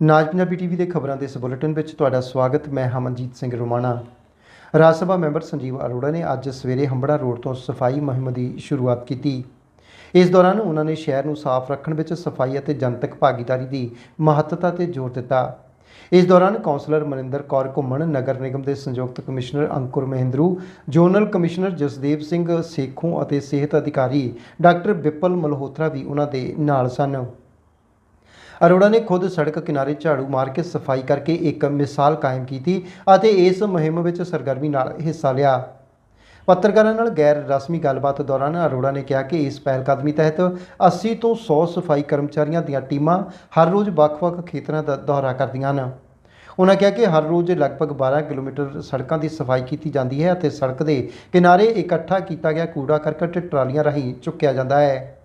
ਨਾਜ Punjabi TV ਦੇ ਖਬਰਾਂ ਦੇ ਇਸ ਬੁਲੇਟਿਨ ਵਿੱਚ ਤੁਹਾਡਾ ਸਵਾਗਤ, ਮੈਂ ਹਮਨਜੀਤ ਸਿੰਘ ਰੋਮਾਣਾ। ਰਾਜ ਸਭਾ ਮੈਂਬਰ ਸੰਜੀਵ ਅਰੋੜਾ ਨੇ ਅੱਜ ਸਵੇਰੇ ਹੰਬੜਾ ਰੋਡ ਤੋਂ ਸਫ਼ਾਈ ਮੁਹਿੰਮ ਦੀ ਸ਼ੁਰੂਆਤ ਕੀਤੀ। ਇਸ ਦੌਰਾਨ ਉਹਨਾਂ ਨੇ ਸ਼ਹਿਰ ਨੂੰ ਸਾਫ਼ ਰੱਖਣ ਵਿੱਚ ਸਫ਼ਾਈ ਅਤੇ ਜਨਤਕ ਭਾਗੀਦਾਰੀ ਦੀ ਮਹੱਤਤਾ ਤੇ ਜ਼ੋਰ ਦਿੱਤਾ। ਇਸ ਦੌਰਾਨ ਕੌਂਸਲਰ ਮਨਿੰਦਰ ਕੌਰ ਘੁੰਮਣ, ਨਗਰ ਨਿਗਮ ਦੇ ਸੰਯੁਕਤ commissioner Ankur Mahindru, zonal commissioner Jasdev Singh Sekhon ਅਤੇ ਸਿਹਤ ਅਧਿਕਾਰੀ ਡਾਕਟਰ ਵਿਪਲ ਮਲਹੋਤਰਾ ਵੀ ਉਹਨਾਂ ਦੇ ਨਾਲ ਸਨ। ਅਰੋੜਾ ਨੇ ਖੁਦ ਸੜਕ ਕਿਨਾਰੇ ਝਾੜੂ ਮਾਰ ਕੇ ਸਫ਼ਾਈ ਕਰਕੇ ਇੱਕ ਮਿਸਾਲ ਕਾਇਮ ਕੀਤੀ ਅਤੇ ਇਸ ਮੁਹਿੰਮ ਵਿੱਚ ਸਰਗਰਮੀ ਨਾਲ ਹਿੱਸਾ ਲਿਆ। ਪੱਤਰਕਾਰਾਂ ਨਾਲ ਗੈਰ ਰਸਮੀ ਗੱਲਬਾਤ ਦੌਰਾਨ ਅਰੋੜਾ ਨੇ ਕਿਹਾ ਕਿ ਇਸ ਪਹਿਲਕਦਮੀ ਤਹਿਤ 80 ਤੋਂ 100 ਸਫ਼ਾਈ ਕਰਮਚਾਰੀਆਂ ਦੀਆਂ ਟੀਮਾਂ ਹਰ ਰੋਜ਼ ਵੱਖ-ਵੱਖ ਖੇਤਰਾਂ ਦਾ ਦੌਰਾ ਕਰਦੀਆਂ ਹਨ। ਉਹਨਾਂ ਕਿਹਾ ਕਿ ਹਰ ਰੋਜ਼ ਲਗਭਗ 12 ਕਿਲੋਮੀਟਰ ਸੜਕਾਂ ਦੀ ਸਫ਼ਾਈ ਕੀਤੀ ਜਾਂਦੀ ਹੈ ਅਤੇ ਸੜਕ ਦੇ ਕਿਨਾਰੇ ਇਕੱਠਾ ਕੀਤਾ ਗਿਆ ਕੂੜਾ ਕਰਕਟ ਟਰਾਲੀਆਂ ਰਾਹੀਂ ਚੁੱਕਿਆ ਜਾਂਦਾ ਹੈ।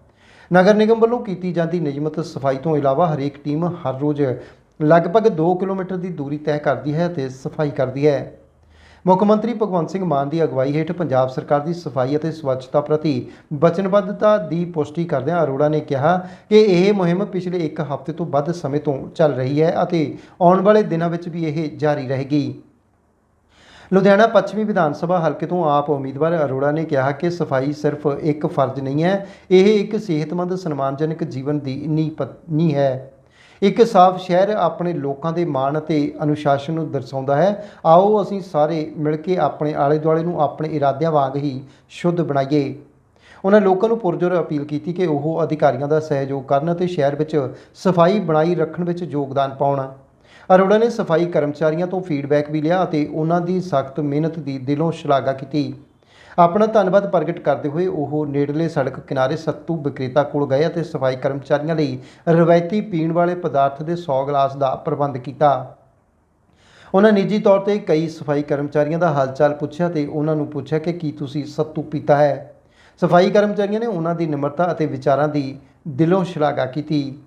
ਨਗਰ ਨਿਗਮ ਵੱਲੋਂ ਕੀਤੀ ਜਾਂਦੀ ਨਿਯਮਤ ਸਫ਼ਾਈ ਤੋਂ ਇਲਾਵਾ ਹਰੇਕ ਟੀਮ ਹਰ ਰੋਜ਼ ਲਗਭਗ 2 ਕਿਲੋਮੀਟਰ ਦੀ ਦੂਰੀ ਤੈਅ ਕਰਦੀ ਹੈ ਅਤੇ ਸਫ਼ਾਈ ਕਰਦੀ ਹੈ। ਮੁੱਖ ਮੰਤਰੀ ਭਗਵੰਤ ਸਿੰਘ ਮਾਨ ਦੀ ਅਗਵਾਈ ਹੇਠ ਪੰਜਾਬ ਸਰਕਾਰ ਦੀ ਸਫ਼ਾਈ ਅਤੇ ਸਵੱਛਤਾ ਪ੍ਰਤੀ ਵਚਨਬੱਧਤਾ ਦੀ ਪੁਸ਼ਟੀ ਕਰਦਿਆਂ ਅਰੋੜਾ ਨੇ ਕਿਹਾ ਕਿ ਇਹ ਮੁਹਿੰਮ ਪਿਛਲੇ ਇੱਕ ਹਫ਼ਤੇ ਤੋਂ ਵੱਧ ਸਮੇਂ ਤੋਂ ਚੱਲ ਰਹੀ ਹੈ ਅਤੇ ਆਉਣ ਵਾਲੇ ਦਿਨਾਂ ਵਿੱਚ ਵੀ ਇਹ ਜਾਰੀ ਰਹੇਗੀ। ਲੁਧਿਆਣਾ ਪੱਛਮੀ ਵਿਧਾਨ ਸਭਾ ਹਲਕੇ ਤੋਂ ਆਪ ਉਮੀਦਵਾਰ ਅਰੋੜਾ ਨੇ ਕਿਹਾ ਕਿ ਸਫ਼ਾਈ ਸਿਰਫ ਇੱਕ ਫਰਜ਼ ਨਹੀਂ ਹੈ, ਇਹ ਇੱਕ ਸਿਹਤਮੰਦ, ਸਨਮਾਨਜਨਕ ਜੀਵਨ ਦੀ ਨੀਂਹ ਪ- ਨੀਂਹ ਹੈ। ਇੱਕ ਸਾਫ਼ ਸ਼ਹਿਰ ਆਪਣੇ ਲੋਕਾਂ ਦੇ ਮਾਣ ਅਤੇ ਅਨੁਸ਼ਾਸਨ ਨੂੰ ਦਰਸਾਉਂਦਾ ਹੈ। ਆਓ ਅਸੀਂ ਸਾਰੇ ਮਿਲ ਕੇ ਆਪਣੇ ਆਲੇ ਦੁਆਲੇ ਨੂੰ ਆਪਣੇ ਇਰਾਦਿਆਂ ਵਾਂਗ ਹੀ ਸ਼ੁੱਧ ਬਣਾਈਏ। ਉਹਨਾਂ ਲੋਕਾਂ ਨੂੰ ਪੁਰਜੋਰ ਅਪੀਲ ਕੀਤੀ ਕਿ ਉਹ ਅਧਿਕਾਰੀਆਂ ਦਾ ਸਹਿਯੋਗ ਕਰਨ ਅਤੇ ਸ਼ਹਿਰ ਵਿੱਚ ਸਫ਼ਾਈ ਬਣਾਈ ਰੱਖਣ ਵਿੱਚ ਯੋਗਦਾਨ ਪਾਉਣ। ਅਰੋੜਾ ਨੇ ਸਫ਼ਾਈ ਕਰਮਚਾਰੀਆਂ ਤੋਂ ਫੀਡਬੈਕ ਵੀ ਲਿਆ ਅਤੇ ਉਹਨਾਂ ਦੀ ਸਖਤ ਮਿਹਨਤ ਦੀ ਦਿਲੋਂ ਸ਼ਲਾਘਾ ਕੀਤੀ। ਆਪਣਾ ਧੰਨਵਾਦ ਪ੍ਰਗਟ ਕਰਦੇ ਹੋਏ ਉਹ ਨੇੜਲੇ ਸੜਕ ਕਿਨਾਰੇ ਸੱਤੂ ਵਿਕਰੇਤਾ ਕੋਲ ਗਏ ਅਤੇ ਸਫ਼ਾਈ ਕਰਮਚਾਰੀਆਂ ਲਈ ਰਵਾਇਤੀ ਪੀਣ ਵਾਲੇ ਪਦਾਰਥ ਦੇ 100 ਗਲਾਸ ਦਾ ਪ੍ਰਬੰਧ ਕੀਤਾ। ਉਹਨਾਂ ਨਿੱਜੀ ਤੌਰ ਤੇ ਕਈ ਸਫ਼ਾਈ ਕਰਮਚਾਰੀਆਂ ਦਾ ਹਾਲਚਾਲ ਪੁੱਛਿਆ ਤੇ ਉਹਨਾਂ ਨੂੰ ਪੁੱਛਿਆ ਕਿ ਕੀ ਤੁਸੀਂ ਸੱਤੂ ਪੀਤਾ ਹੈ। ਸਫ਼ਾਈ ਕਰਮਚਾਰੀਆਂ ਨੇ ਉਹਨਾਂ ਦੀ ਨਿਮਰਤਾ ਅਤੇ ਵਿਚਾਰਾਂ ਦੀ ਦਿਲੋਂ ਸ਼ਲਾਘਾ ਕੀਤੀ।